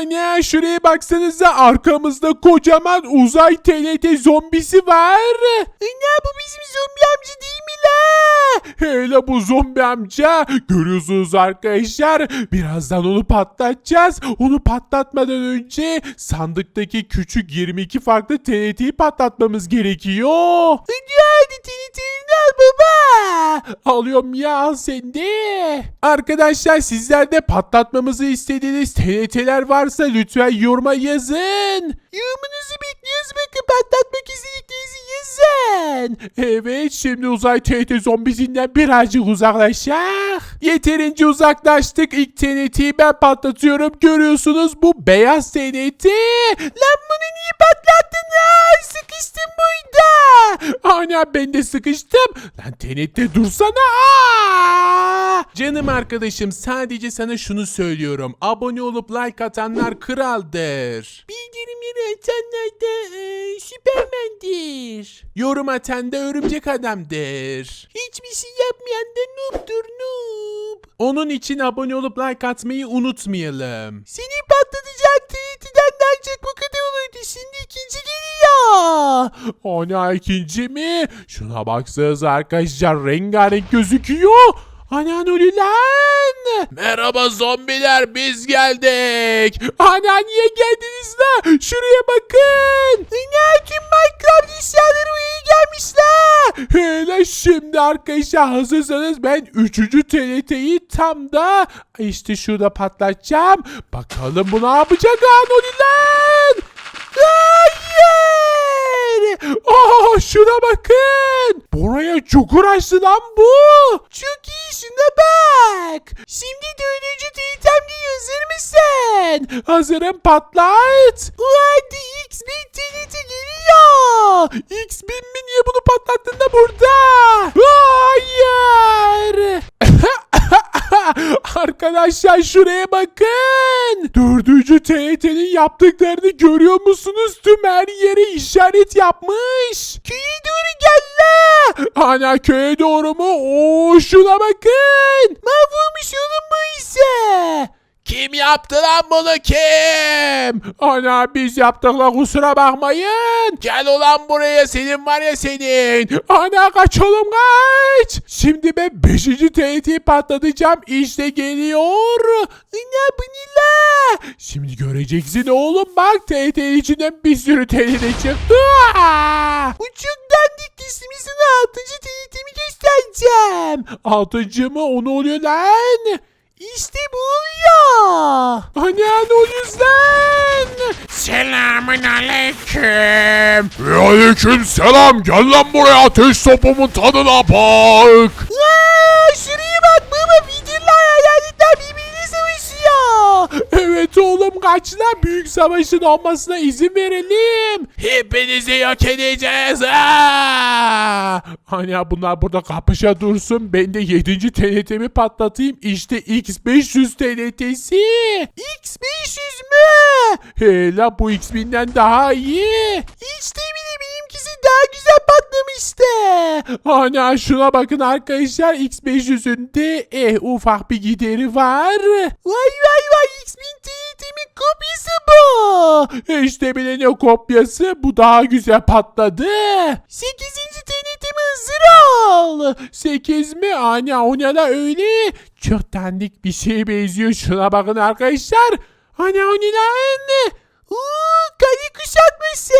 Ana şuraya baksanıza arkamızda kocaman uzay TNT zombisi var. Ana bu bizim zombi amca değil mi la? Hele bu zombi amca görüyorsunuz arkadaşlar birazdan onu patlatacağız. Onu patlatmadan önce sandıktaki küçük 22 farklı TNT'yi patlatmamız gerekiyor. TNT'ni al baba. Alıyorum ya al sen de. Arkadaşlar sizler de patlatmamızı istediğiniz TNT'ler varsa lütfen yoruma yazın. Yorumunuzu bekliyoruz bakın patlatmak istediklerinizi yazın. Evet şimdi uzay TNT zombisinden birazcık uzaklaşak. Yeterince uzaklaştık. İlk TNT'yi ben patlatıyorum. Görüyorsunuz bu beyaz TNT. Lan bunu niye patlattın ya? Sıkıştım burada. Ana ben de sıkıştım. Lan TNT dursana. Canım arkadaşım sadece sana şunu söylüyorum. Abone olup like atanlar kraldır. Bildirimleri açanlar da e, süpermendir. Yorum atan da örümcek adamdır. Hiçbir şey yapmayan da noob'dur noob. Onun için abone olup like atmayı unutmayalım. Seni patlatacak çok bu kadar olurdu. Şimdi ikinci geliyor. Ana ikinci mi? Şuna baksanıza arkadaşlar rengarenk gözüküyor. Ana ne oluyor lan? Merhaba zombiler biz geldik. Ana niye geldiniz la? Şuraya bakın. Tüm Minecraft eşyaları buraya gelmişler. Hele şimdi arkadaşlar hazırsanız ben 3. TNT'yi tam da işte şurada patlatacağım. Bakalım bu ne yapacak lan o ne lan? Hayır! Aa şuna bakın. Buraya çukur açtı lan bu. Çok iyi şuna bak. Şimdi dördüncü TNT'mde hazır mısın? Hazırım patlat. Hadi X1000 TNT geliyor. X1000 mi niye bunu patlattın da burada? Hayır. Arkadaşlar şuraya bakın. Dördüncü TNT'nin yaptıklarını görüyor musunuz? Tüm her yere işaret yapmış. Köye doğru gel la. Ana köye doğru mu? Oo şuna bakın. Mahvolmuş oğlum bu ise. Kim yaptı lan bunu kim? Ana biz yaptık lan kusura bakmayın. Gel ulan buraya senin var ya senin. Ana kaç oğlum kaç. Şimdi ben 5. TNT'yi patlatacağım. İşte geliyor. Ana bu ne la? Şimdi göreceksin oğlum bak TNT'nin içinden bir sürü TNT çıktı. İsmi sana 6. TNT'mi göstereceğim. Altıncı mı? O ne oluyor lan? İşte bu. Ana ne oluyor lan? Selamun aleyküm. Ve aleyküm selam. Gel lan buraya ateş topumun tadına bak. Aa, şuraya bak baba videolar hayaletler birbirine savaşıyor. Evet lan büyük savaşın olmasına izin verelim. Hepinizi yok edeceğiz. Aa! Hani bunlar burada kapışa dursun. Ben de 7. TNT'mi patlatayım. İşte X500 TNT'si. X500 mü? Hele bu X1000'den daha iyi. İşte patlamıştı. Ana şuna bakın arkadaşlar X500'ün de eh ufak bir gideri var. Vay vay vay X1000 TNT'min kopyası bu. İşte bile ne kopyası bu daha güzel patladı. 8. TNT'mi hazır ol. 8 mi? Ana o ne la öyle? Çok dandik bir şeye benziyor. Şuna bakın arkadaşlar. Ana o ne lan? Uuu kale kuşatması.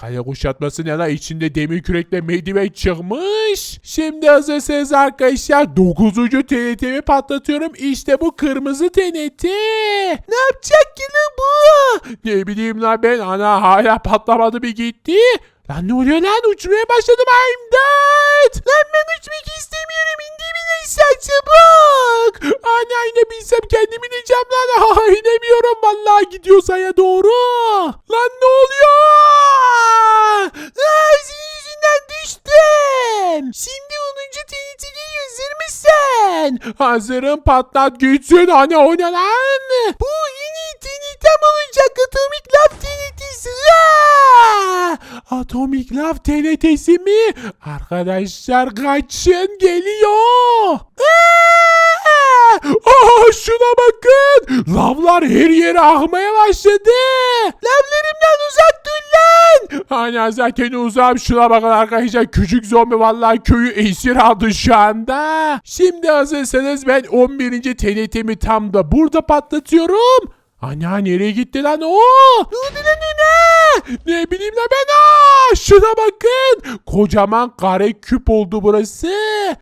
Kaya kuşatması ne la? İçinde demir kürekle merdiven çıkmış. Şimdi hazırsanız arkadaşlar 9. TNT'mi patlatıyorum. İşte bu kırmızı TNT. Ne yapacak lan bu? Ne bileyim lan ben ana hala patlamadı bir gitti. Lan ne oluyor lan uçmaya başladım imdat. Lan ben uçmak istemiyorum indi bile sen çabuk. Ana inebilsem kendim ineceğim lan. Ha, inemiyorum vallahi gidiyor saya doğru. Lan ne oluyor? Aa, senin yüzünden düştüm. Şimdi 10. TNT'ye hazır mısın? Hazırım patlat gitsin. Hani o ne lan? Bu yeni TNT'm olacak Atomic Love TNT'si. Aa! Atomic Love TNT'si mi? Arkadaşlar kaçın geliyor. Aa! Aa, şuna bakın. Lavlar her yere akmaya başladı. Lavlarımdan uzak dur lan. Ana zaten uzağım şuna bakın arkadaşlar. Küçük zombi vallahi köyü esir aldı şu anda. Şimdi hazırsanız ben 11. TNT'mi tam da burada patlatıyorum. Ana nereye gitti lan o? Ne oldu? Ne bileyim lan ben aa, şuna bakın. Kocaman kare küp oldu burası.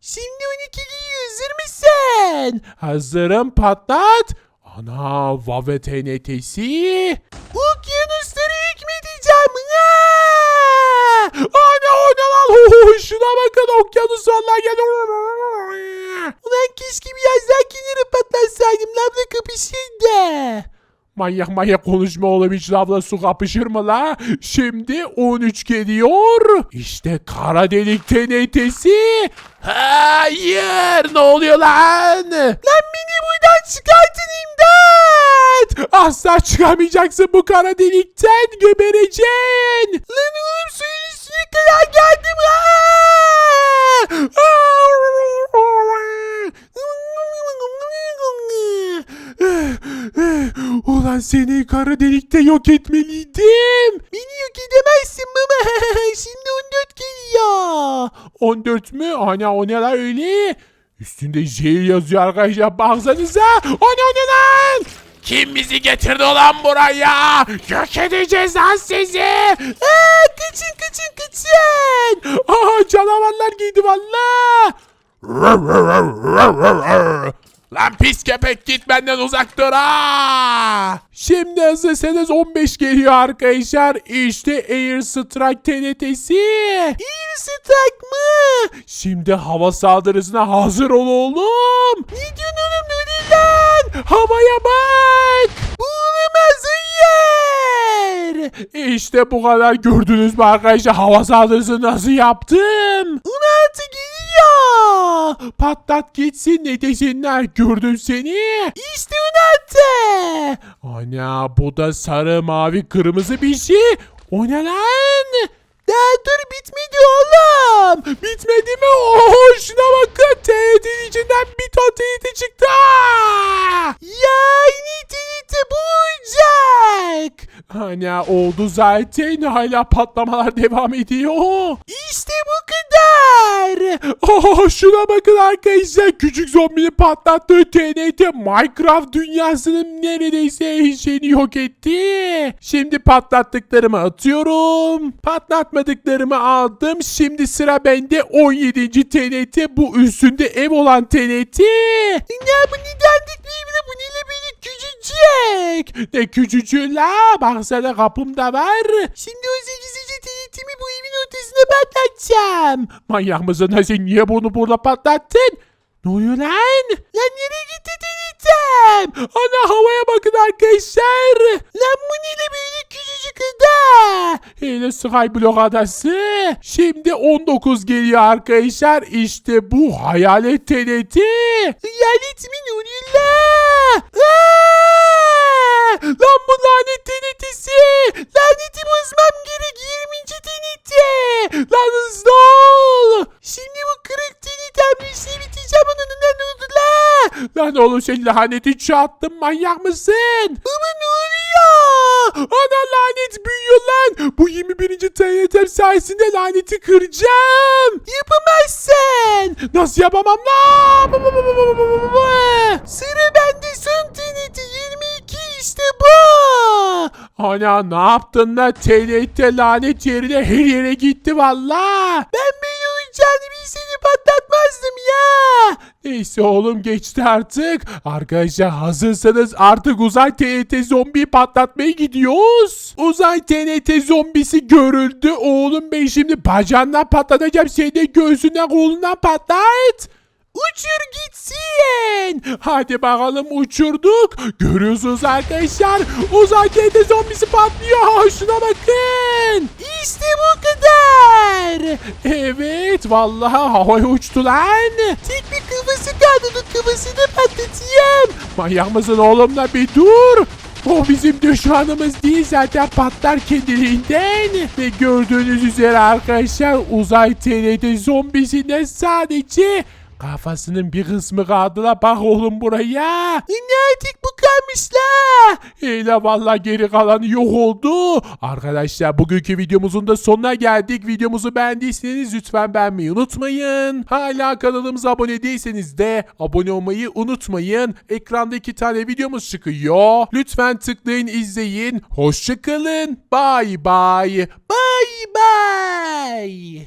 Şimdi 12'yi hazır mısın? Hazırım patlat. Ana Vave TNT'si. Okyanusları hükmedeceğim. Ana o ne lan? Oo, Şuna bakın okyanus vallahi geliyor. Ulan keşke biraz daha kenara patlatsaydım. Lavla kapışırdı. Manyak manyak konuşma oğlum hiç lavla su kapışır mı la? Şimdi 13 geliyor. İşte kara delik TNT'si. Hayır ne oluyor lan? Lan beni buradan çıkartın imdat. Asla çıkamayacaksın bu kara delikten gebereceksin. Lan oğlum suyun üstüne kadar geldim. Ulan seni kara delikte yok etmeliydim. Beni yok edemezsin baba. Şimdi 14 geliyor. 14 mü? Ana o ne lan öyle? Üstünde J yazıyor arkadaşlar baksanıza. O ne o ne lan? Kim bizi getirdi olan buraya? Yok edeceğiz lan sizi. Aa, kaçın kaçın kaçın. Aa canavarlar giydi valla. Lan pis köpek git benden uzak dur ha. Şimdi hazırsanız 15 geliyor arkadaşlar. İşte Air Strike TNT'si. İyi strike mı? Şimdi hava saldırısına hazır ol oğlum. Ne diyorsun oğlum Nuri lan? Havaya bak. Bu olamaz hayır. İşte bu kadar gördünüz mü arkadaşlar hava saldırısı nasıl yaptım? 16 geliyor. Patlat gitsin ne desinler gördüm seni. İşte 16. Ana bu da sarı mavi kırmızı bir şey. O ne lan? Daha dur bitmedi oğlum. Bitmedi mi? Oo şuna bakın. TNT'nin içinden bir ton TNT çıktı. Ya yine TNT bu olacak. Ana oldu zaten. Hala patlamalar devam ediyor. İşte bu kadar. Oh şuna bakın arkadaşlar. Küçük zombinin patlattığı TNT Minecraft dünyasının neredeyse şeyini yok etti. Şimdi patlattıklarımı atıyorum. Patlatmadıklarımı aldım. Şimdi sıra bende 17. TNT. Bu üstünde ev olan TNT. Bu ne dandik bir bile bu neyle beni küçücük. Ne küçücüğü la. Baksana kapımda var. Şimdi o 8. patlatacağım. Manyak mısın? Ha sen niye bunu burada patlattın? Ne oluyor lan? Lan nereye gitti TNT'm? Ana havaya bakın arkadaşlar. Lan bu neyle böyle küçücük ada? Hele Skyblock adası. Şimdi 19 geliyor arkadaşlar. İşte bu hayalet TNT. Hayalet mi ne oluyor la? Lan bu lanet TNT'si. Laneti bozmam gerek 20. Lan hızlı ol. Şimdi bu kırık TNT'm işini biteceğim onun ne oldu la? Lan oğlum sen laneti çattın manyak mısın? Baba ne oluyor? Ana lanet büyüyor lan. Bu 21. TNT sayesinde laneti kıracağım. Yapamazsın. Nasıl yapamam lan? Sıra bende son TNT 22 işte bu. Ana ne yaptın lan? TNT lanet yerine her yere gitti valla. Ben böyle olacağını bilseydim patlatmazdım ya. Neyse oğlum geçti artık. Arkadaşlar hazırsanız artık uzay TNT zombiyi patlatmaya gidiyoruz. Uzay TNT zombisi görüldü. Oğlum ben şimdi bacağından patlatacağım. Seni de göğsünden kolundan patlat. Uçur gitsin. Hadi bakalım uçurduk. Görüyorsunuz arkadaşlar. Uzay TNT zombisi patlıyor. Şuna bakın. İşte bu kadar. Evet vallahi havaya uçtu lan. Tek bir kafası kaldı. Kafasını patlatayım. Manyak mısın oğlum da bir dur. O bizim düşmanımız değil zaten patlar kendiliğinden. Ve gördüğünüz üzere arkadaşlar uzay TNT zombisinden sadece Kafasının bir kısmı kaldı la bak oğlum buraya. Ne artık bu kalmış. Öyle valla geri kalanı yok oldu. Arkadaşlar bugünkü videomuzun da sonuna geldik. Videomuzu beğendiyseniz lütfen beğenmeyi unutmayın. Hala kanalımıza abone değilseniz de abone olmayı unutmayın. Ekranda iki tane videomuz çıkıyor. Lütfen tıklayın izleyin. Hoşçakalın. Bye bye. Bye bye.